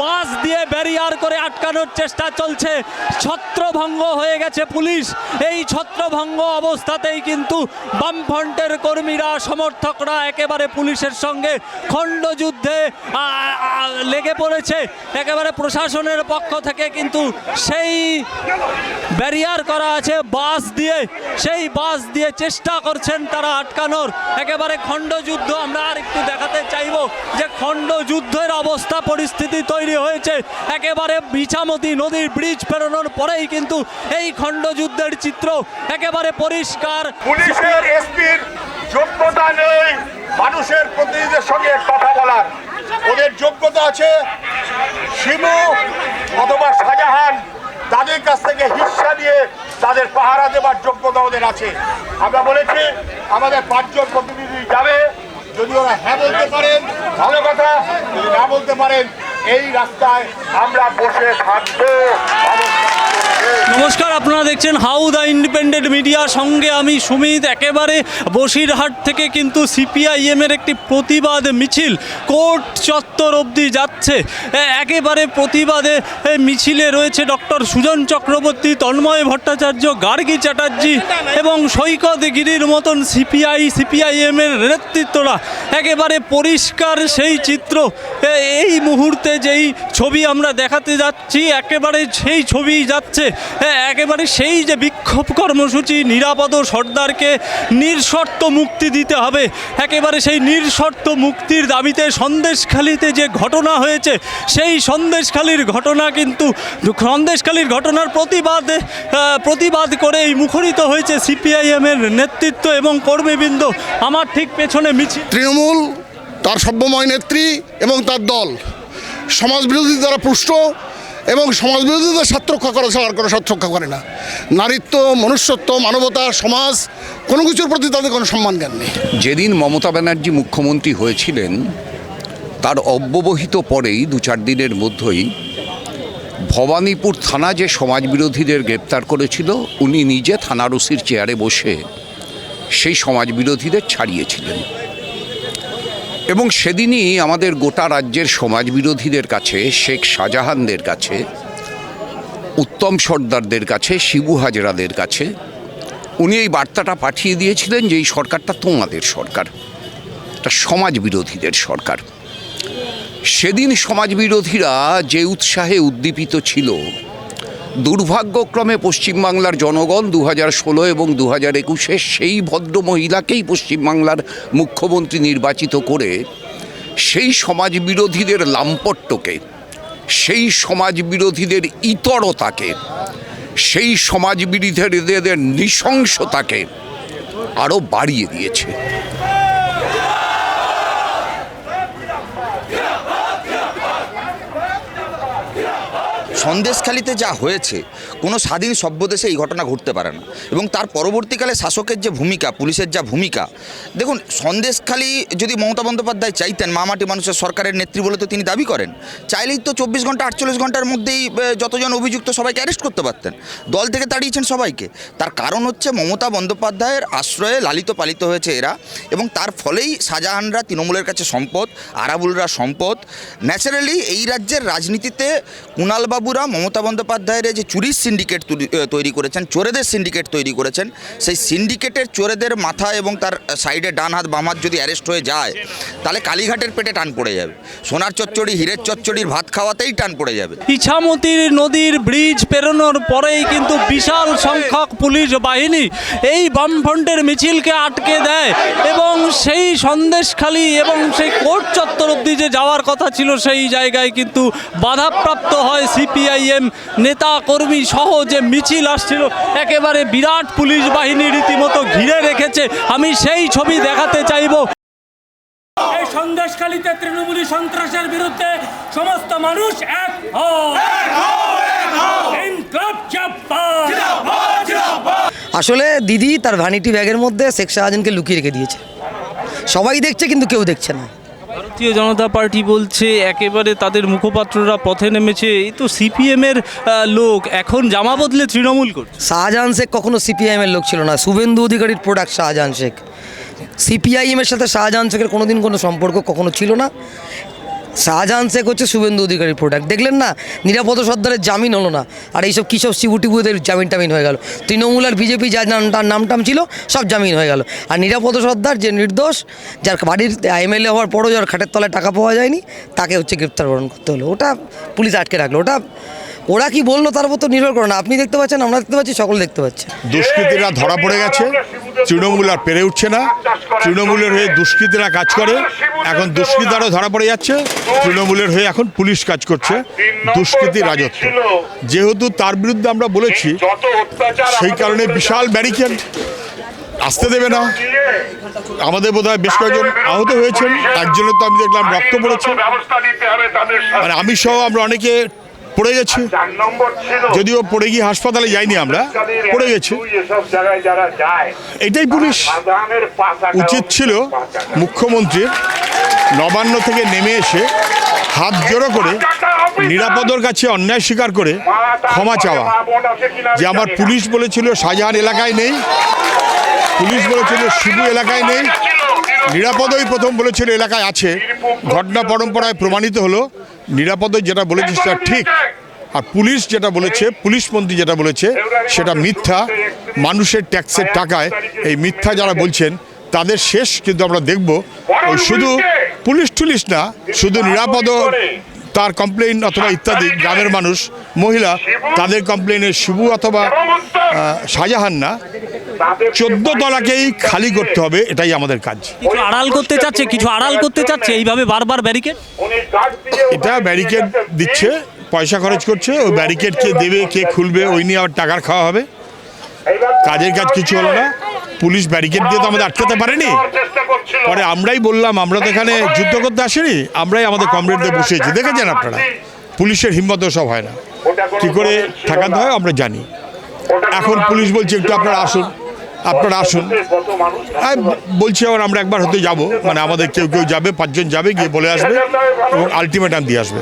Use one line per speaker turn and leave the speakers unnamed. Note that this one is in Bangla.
বাস দিয়ে ব্যারিয়ার করে আটকানোর চেষ্টা চলছে। ছত্রভঙ্গ হয়ে গেছে পুলিশ। এই ছত্রভঙ্গ অবস্থাতেই কিন্তু বামফ্রন্টের কর্মীরা, সমর্থকরা একেবারে পুলিশের সঙ্গে খণ্ডযুদ্ধে লেগে পড়েছে। একেবারে প্রশাসনের পক্ষ থেকে কিন্তু সেই ব্যারিয়ার করা আছে বাস দিয়ে। সেই বাস দিয়ে চেষ্টা করছেন তারা আটকানোর। একেবারে খণ্ডযুদ্ধ আমরা আর একটু দেখাতে চাইব যে খণ্ডযুদ্ধের অবস্থা, পরিস্থিতি তৈরি হয়েছে। একেবারে বিছামতি নদীর ব্রিজ পেরোনোর পরেই কিন্তু এই খণ্ডযুদ্ধের চিত্র একেবারে পরিষ্কার।
পুলিশের এসপির যোগ্যতা নেই, মানুষের প্রতিনিধিদের সঙ্গে কথা বলার। ওদের যোগ্যতা আছে শিমু অথবা শাহজাহান, তাদের কাছ থেকে হিস্সা নিয়ে তাদের পাহারা দেবার যোগ্যতা ওদের আছে। আমরা বলেছি, আমাদের পাঁচজন প্রতিনিধি যাবে, যদি ওরা হ্যাঁ বলতে পারেন, ভালো কথা, যদি না বলতে পারেন এই রাস্তায় আমরা বসে থাকব।
নমস্কার, আপনারা দেখছেন হাউ দ্য ইন্ডিপেন্ডেন্ট মিডিয়া। সঙ্গে আমি সুমিত, একেবারে বসিরহাট থেকে কিন্তু সিপিআইএমের একটি প্রতিবাদ মিছিল। কোর্ট চত্বর অবধি যাচ্ছে। একেবারে প্রতিবাদে মিছিলে রয়েছে ডক্টর সুজন চক্রবর্তী, তন্ময় ভট্টাচার্য, গার্গী চ্যাটার্জি এবং সৈকত গিরির মতন সিপিআই, সিপিআইএমের নেতৃত্বরা। একেবারে পরিষ্কার সেই চিত্র। এই মুহূর্তে যেই ছবি আমরা দেখাতে যাচ্ছি একেবারে সেই ছবি যাচ্ছে। এ, একেবারে সেই যে বিক্ষোভ কর্মসূচি নিরাপদ সর্দারকে নির্শর্ত মুক্তি দিতে হবে। একেবারে সেই নির্শর্ত মুক্তির দাবিতে সন্দেশখালিতে যে ঘটনা হয়েছে সেই সন্দেশখালির ঘটনা কিন্তু সন্দেশখালির ঘটনার প্রতিবাদে প্রতিবাদ করেই মুখরিত হয়েছে সিপিআইএমের নেতৃত্ব এবং কর্মীবৃন্দ। আমার ঠিক পেছনে মিছিল।
তৃণমূল তার সভ্যময় নেত্রী এবং তার দল। সমাজবিরোধী দ্বারা পুষ্ট এবং সমাজবিরোধীদের স্বার্থ রক্ষা করা ছাড়া আর কোনো স্বার্থ রক্ষা করে না। নারীত্ব, মনুষ্যত্ব, মানবতা, সমাজ, কোনো কিছুর প্রতি তাদের কোনো সম্মান জ্ঞান নেই।
যেদিন মমতা ব্যানার্জি মুখ্যমন্ত্রী হয়েছিলেন, তার অব্যবহিত পরেই দু চার দিনের মধ্যেই ভবানীপুর থানা যে সমাজবিরোধীদের গ্রেপ্তার করেছিল, উনি নিজে থানার ওসির চেয়ারে বসে সেই সমাজবিরোধীদের ছাড়িয়েছিলেন। এবং সেদিনই আমাদের গোটা রাজ্যের সমাজবিরোধীদের কাছে, শেখ শাহজাহানদের কাছে, উত্তম সর্দারদের কাছে, শিবু হাজরাদের কাছে, উনি এই বার্তাটা পাঠিয়ে দিয়েছিলেন যে এই সরকারটা তোমাদের সরকার। এটা সমাজ বিরোধীদের সরকার। সেদিন সমাজ বিরোধীরা যে উৎসাহে উদ্দীপিত ছিল দুর্ভাগ্যক্রমে পশ্চিমবাংলার জনগণ দু হাজার ষোলো এবং দু হাজার একুশে সেই ভদ্র মহিলাকেই পশ্চিমবাংলার মুখ্যমন্ত্রী নির্বাচিত করে সেই সমাজ বিরোধীদের লাম্পট্যকে, সেই সমাজ বিরোধীদের ইতরতাকে, সেই সমাজ বিরোধীদের নৃশংসতাকে আরও বাড়িয়ে দিয়েছে।
সন্দেশখালিতে যা হয়েছে, কোনো স্বাধীন সভ্য দেশে এই ঘটনা ঘটতে পারে না। এবং তার পরবর্তীকালে শাসকের যে ভূমিকা, পুলিশের যা ভূমিকা, দেখুন, সন্দেশখালি যদি মমতা বন্দ্যোপাধ্যায় চাইতেন মামাটি মানুষের সরকারের নেত্রী বলে তো তিনি দাবি করেন, চাইলেই তো চব্বিশ ঘণ্টা, আটচল্লিশ ঘণ্টার মধ্যেই যতজন অভিযুক্ত সবাইকে অ্যারেস্ট করতে পারতেন। দল থেকে তাড়িয়েছেন সবাইকে। তার কারণ হচ্ছে মমতা বন্দ্যোপাধ্যায়ের আশ্রয়ে লালিত পালিত হয়েছে এরা, এবং তার ফলেই শাহজাহানরা তৃণমূলের কাছে সম্পদ, আরাবুলরা সম্পদ। ন্যাচারালি এই রাজ্যের রাজনীতিতে কুণালবাবুরা মমতা বন্দ্যোপাধ্যায়ের যে চুরির সিন্ডিকেট তৈরি করেছেন, চোরেদের সিন্ডিকেট তৈরি করেছেন, সেই সিন্ডিকেটের চোরেদের মাথা এবং তার সাইডে ডান হাত, বাম হাত যদি অ্যারেস্ট হয়ে যায়, তাহলে কালীঘাটের পেটে টান পড়ে যাবে। সোনার চচ্চড়ি, হীরের চচ্চড়ির ভাত খাওয়াতেই টান পড়ে যাবে।
ইছামতির নদীর ব্রিজ পেরোনোর পরেই কিন্তু বিশাল সংখ্যক পুলিশ বাহিনী এই বামফ্রন্টের মিছিলকে আটকে দেয় এবং সেই সন্দেশখালি এবং সেই কোর্ট চত্বর অব্দি যে যাওয়ার কথা ছিল, সেই জায়গায় কিন্তু বাধাপ্রাপ্ত হয় সিপিআইএম নেতা কর্মী সহ যে মিছিল আসছিল একেবারে বিরাট পুলিশ বাহিনী রীতিমতো ঘিরে রেখেছে। আমি সেই ছবি দেখাতে চাইব।
এই সন্দেশখালীতে তৃণমূলী সন্ত্রাসের বিরুদ্ধে সমস্ত মানুষ এক হও। ইনকলাব জিন্দাবাদ।
আসলে দিদি তার ভ্যানিটি ব্যাগের মধ্যে শেখ শাহজাহানকে লুকিয়ে রেখে দিয়েছে। সবাই দেখছে কিন্তু কেউ দেখছে না।
ভারতীয় জনতা পার্টি বলছে, একেবারে তাদের মুখপাত্ররা পথে নেমেছে। এই তো সিপিএমের লোক। এখন জামা বদলে তৃণমূল করছে।
শাহজাহান শেখ কখনো সিপিআইএমের লোক ছিল না। শুভেন্দু অধিকারীর প্রোডাক্ট শাহজাহান শেখ। সিপিআইএমের সাথে শাহজাহান শেখের কোনোদিন কোনো সম্পর্ক কখনো ছিল না। শাহজাহান শেখ হচ্ছে শুভেন্দু অধিকারীর প্রোডাক্ট দেখলেন না? নিরাপদ সর্দারের জামিন হলো না। আর এইসব কী সব শিবুটিবুদের জামিন টামিন হয়ে গেল? তৃণমূল আর বিজেপি যার নাম, তার নামটাম ছিল, সব জামিন হয়ে গেল। আর নিরাপদ সর্দার যে নির্দোষ, যার বাড়ির এমএলএ হওয়ার পরও যার খাটের তলায় টাকা পাওয়া যায়নি, তাকে হচ্ছে গ্রেপ্তার বরণ করতে হলো। ওটা পুলিশ আটকে রাখল। ওটা ওরা কি বলল তার উপর তো নির্ভর করে না। আপনি দেখতে পাচ্ছেন, আমরা দেখতে পাচ্ছি, সকল দেখতে পাচ্ছে।
দুষ্কৃতীরা ধরা পড়ে গেছে। তৃণমূল আর পেরে উঠছে না। তৃণমূলের হয়ে দুষ্কৃতীরা কাজ করে। এখন দুষ্কৃতারও ধরা পড়ে যাচ্ছে। তৃণমূলের হয়ে এখন পুলিশ কাজ করছে। দুষ্কৃতি রাজত্ব। যেহেতু তার বিরুদ্ধে আমরা বলেছি, সেই কারণে বিশাল ব্যারিকেড। আসতে দেবে না। আমাদের বোধ হয় বেশ কয়েকজন আহত হয়েছেন। একজনের তো আমি দেখলাম রক্ত পড়েছে। মানে আমি সহ আমরা অনেকে পড়ে গেছি। যদিও পড়ে গিয়ে হাসপাতালে যাইনি আমরা পড়ে গেছি। এটাই পুলিশ। উচিত ছিল মুখ্যমন্ত্রীর নবান্ন থেকে নেমে এসে হাত জোড়ো করে নিরাপদর কাছে অন্যায় স্বীকার করে ক্ষমা চাওয়া। যে আমার পুলিশ বলেছিল শাহজাহান এলাকায় নেই। পুলিশ বলেছিল শিবু এলাকায় নেই। নিরাপদই প্রথম বলেছিল এলাকায় আছে। ঘটনা পরম্পরায় প্রমাণিত হলো। নিরাপদই যেটা বলেছে সেটা ঠিক। আর পুলিশ যেটা বলেছে পুলিশ মন্ত্রী যেটা বলেছে সেটা মিথ্যা। মানুষের ট্যাক্সের টাকায় এই মিথ্যা যারা বলছেন তাদের শেষ কিন্তু আমরা দেখব। ওই শুধু পুলিশ টুলিশ না শুধু নিরাপদ তার কমপ্লেন অথবা ইত্যাদি গ্রামের মানুষ মহিলা তাদের কমপ্লেইনে শিবু অথবা শাহজাহান না। চোদ্দ তলাকেই খালি করতে হবে এটাই আমাদের কাজ।
কিছু আড়াল করতে চাচ্ছে? কিছু আড়াল করতে চাচ্ছে? এইভাবে বারবার ব্যারিকেড
এটা ব্যারিকেড দিচ্ছে পয়সা খরচ করছে ওই ব্যারিকেড কে দেবে কে খুলবে ওই নিয়ে আবার টাকার খাওয়া হবে। কাজের কাজ কিছু হলো না। পুলিশ ব্যারিকেড দিয়ে তো আমাদের আটকাতে পারেনি। পরে আমরাই বললাম আমরা তো এখানে যুদ্ধ করতে আসিনি আমরাই আমাদের কমরেডদের বসিয়েছি। দেখেছেন আপনারা পুলিশের হিম্মত সব হয় না। কি করে ঠেকাতে হয় আমরা জানি। এখন পুলিশ বলছে একটু আপনারা আসুন আপনারা আসুন। বলছি আবার আমরা একবার হতে যাব। মানে আমাদের কেউ কেউ যাবে পাঁচজন যাবে গিয়ে বলে আসবে এবং আলটিমেটাম দিয়ে আসবে।